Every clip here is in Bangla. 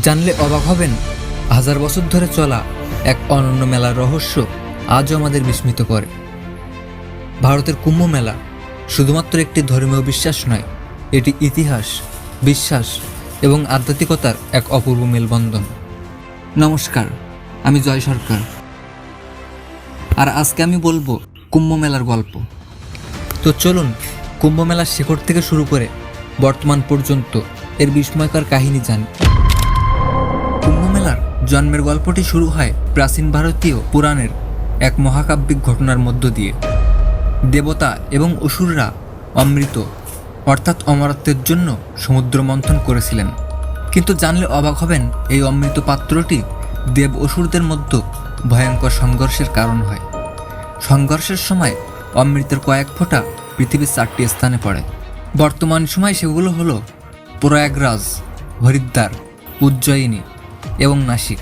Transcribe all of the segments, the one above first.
জানলে অবাক হবেন, হাজার বছর ধরে চলা এক অনন্য মেলার রহস্য আজও আমাদের বিস্মিত করে। ভারতের কুম্ভ মেলা শুধুমাত্র একটি ধর্মীয় বিশ্বাস নয়, এটি ইতিহাস, বিশ্বাস এবং আধ্যাত্মিকতার এক অপূর্ব মেলবন্ধন। নমস্কার, আমি জয় সরকার। আর আজকে আমি বলব কুম্ভ মেলার গল্প। তো চলুন, কুম্ভ মেলার শেকড় থেকে শুরু করে বর্তমান পর্যন্ত এর বিস্ময়কর কাহিনী জানি। জন্মের গল্পটি শুরু হয় প্রাচীন ভারতীয় পুরাণের এক মহাকাব্যিক ঘটনার মধ্য দিয়ে। দেবতা এবং অসুররা অমৃত, অর্থাৎ অমরত্বের জন্য সমুদ্র মন্থন করেছিলেন। কিন্তু জানলে অবাক হবেন, এই অমৃত পাত্রটি দেব অসুরদের মধ্যে ভয়ঙ্কর সংঘর্ষের কারণ হয়। সংঘর্ষের সময় অমৃতের কয়েক ফোঁটা পৃথিবীর চারটি স্থানে পড়ে। বর্তমান সময় সেগুলো হলো প্রয়াগরাজ, হরিদ্বার, উজ্জয়িনী এবং নাসিক।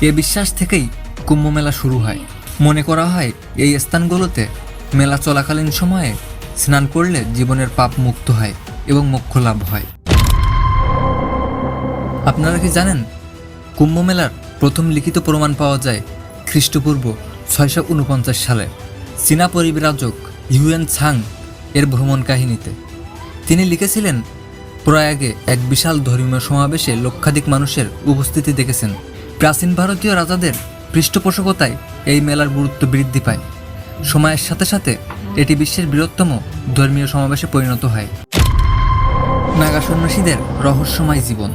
এ বিশ্বাস থেকেই কুম্ভ মেলা শুরু হয়। মনে করা হয়, এই স্থানগুলোতে মেলা চলাকালীন সময়ে স্নান করলে জীবনের পাপ মুক্ত হয় এবং মোক্ষ লাভ হয়। আপনারা কি জানেন কুম্ভ মেলার প্রথম লিখিত প্রমাণ পাওয়া যায় খ্রিস্টপূর্ব ছয়শো উনপঞ্চাশ সালে চীনা পরিব্রাজক হিউয়েন ছাং এর ভ্রমণ কাহিনীতে। তিনি লিখেছিলেন প্রয়াগে এক বিশাল ধর্মীয় সমাবেশে লক্ষাধিক মানুষের উপস্থিতি দেখেছেন। প্রাচীন ভারতীয় রাজাদের পৃষ্ঠপোষকতায় এই মেলার গুরুত্ব বৃদ্ধি পায়। সময়ের সাথে সাথে এটি বিশ্বের বৃহত্তম ধর্মীয় সমাবেশে পরিণত হয়। নাগা সন্ন্যাসীদের রহস্যময় জীবন।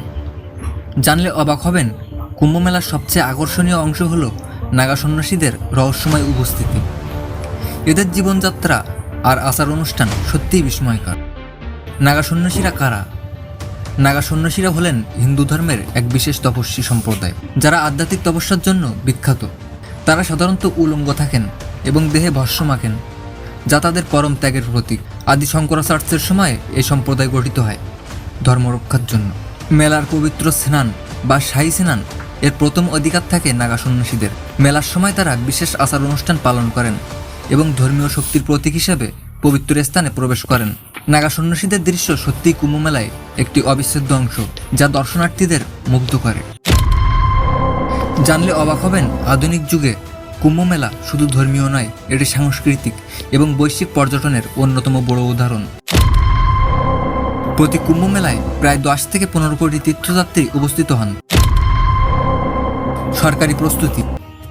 জানলে অবাক হবেন, কুম্ভ মেলার সবচেয়ে আকর্ষণীয় অংশ হল নাগা সন্ন্যাসীদের রহস্যময় উপস্থিতি। এদের জীবনযাত্রা আর আচার অনুষ্ঠান সত্যিই বিস্ময়কর। নাগা সন্ন্যাসীরা কারা? নাগা সন্ন্যাসীরা হলেন হিন্দু ধর্মের এক বিশেষ তপস্বী সম্প্রদায়, যারা আধ্যাত্মিক তপস্যার জন্য বিখ্যাত। তারা সাধারণত উলঙ্গ থাকেন এবং দেহে ভস্য মাখেন, যা তাদের পরম ত্যাগের প্রতীক। আদি শঙ্করাচার্যের সময় এই সম্প্রদায় গঠিত হয় ধর্মরক্ষার জন্য। মেলার পবিত্র স্নান বা শাহী স্নান এর প্রথম অধিকার থাকে নাগা সন্ন্যাসীদের মেলার সময় তারা বিশেষ আচার অনুষ্ঠান পালন করেন এবং ধর্মীয় শক্তির প্রতীক হিসেবে পবিত্র স্থানে প্রবেশ করেন। নাগা সন্ন্যাসীদের দৃশ্য সত্যিই কুম্ভমেলায় একটি অবিচ্ছেদ্য অংশ, যা দর্শনার্থীদের মুগ্ধ করে। জানলে অবাক হবেন, আধুনিক যুগে কুম্ভ মেলা শুধু ধর্মীয় নয়, এটি সাংস্কৃতিক এবং বৈশ্বিক পর্যটনের অন্যতম বড় উদাহরণ। প্রতি কুম্ভ মেলায় প্রায় দশ থেকে পনেরো কোটি তীর্থযাত্রী উপস্থিত হন। সরকারি প্রস্তুতি,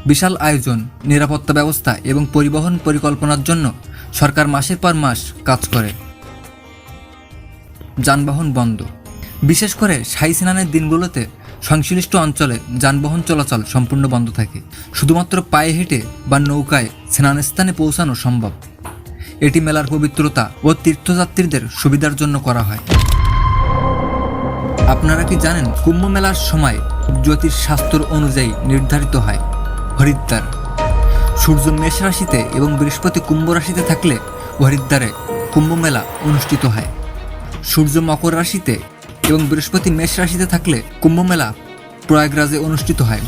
বিশাল আয়োজন, নিরাপত্তা ব্যবস্থা এবং পরিবহন পরিকল্পনার জন্য সরকার মাসের পর মাস কাজ করে। যানবাহন বন্ধ। বিশেষ করে শাহী স্নানের দিনগুলোতে সংশ্লিষ্ট অঞ্চলে যানবাহন চলাচল সম্পূর্ণ বন্ধ থাকে। শুধুমাত্র পায়ে হেঁটে বা নৌকায় স্নানস্থানে পৌঁছানো সম্ভব। এটি মেলার পবিত্রতা ও তীর্থযাত্রীদের সুবিধার জন্য করা হয়। আপনারা কি জানেন, কুম্ভ মেলার সময় জ্যোতিষ শাস্ত্র অনুযায়ী নির্ধারিত হয়, হরিদ্বার। সূর্য মেষ রাশিতে এবং বৃহস্পতি কুম্ভ রাশিতে থাকলে হরিদ্বারে কুম্ভ মেলা অনুষ্ঠিত হয়। সূর্য মকর রাশিতে এবং বৃহস্পতি মেষ রাশিতে থাকলে কুম্ভ মেলা প্রয়াগরাজে অনুষ্ঠিত হয়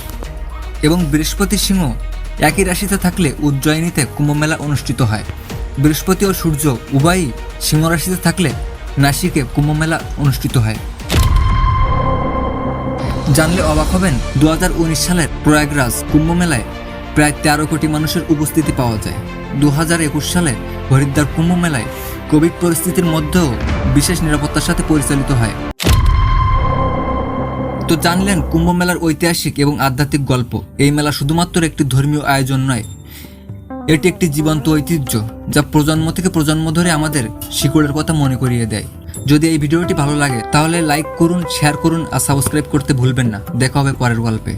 এবং বৃহস্পতি সিংহ একই রাশিতে থাকলে উজ্জয়িনীতে কুম্ভ মেলা অনুষ্ঠিত হয়। বৃহস্পতি ও সূর্য উভয়ই সিংহ রাশিতে থাকলে নাসিকে কুম্ভ মেলা অনুষ্ঠিত হয়। জানলে অবাক হবেন দু হাজার উনিশ সালের প্রয়াগরাজ কুম্ভ মেলায় প্রায় তেরো কোটি মানুষের উপস্থিতি পাওয়া যায়। দু হাজার একুশ সালে হরিদ্বার কুম্ভ মেলায় কোভিড পরিস্থিতির মধ্যেও বিশেষ নিরাপত্তার সাথে পরিচালিত হয়। তো জানলেন কুম্ভ মেলার ঐতিহাসিক এবং আধ্যাত্মিক গল্প। এই মেলা শুধুমাত্র একটি ধর্মীয় আয়োজন নয়, এটি একটি জীবন্ত ঐতিহ্য যা প্রজন্ম থেকে প্রজন্ম ধরে আমাদের শিকড়ের কথা মনে করিয়ে দেয়। যদি এই ভিডিওটি ভালো লাগে, তাহলে লাইক করুন, শেয়ার করুন আর সাবস্ক্রাইব করতে ভুলবেন না। দেখা হবে পরের গল্পে।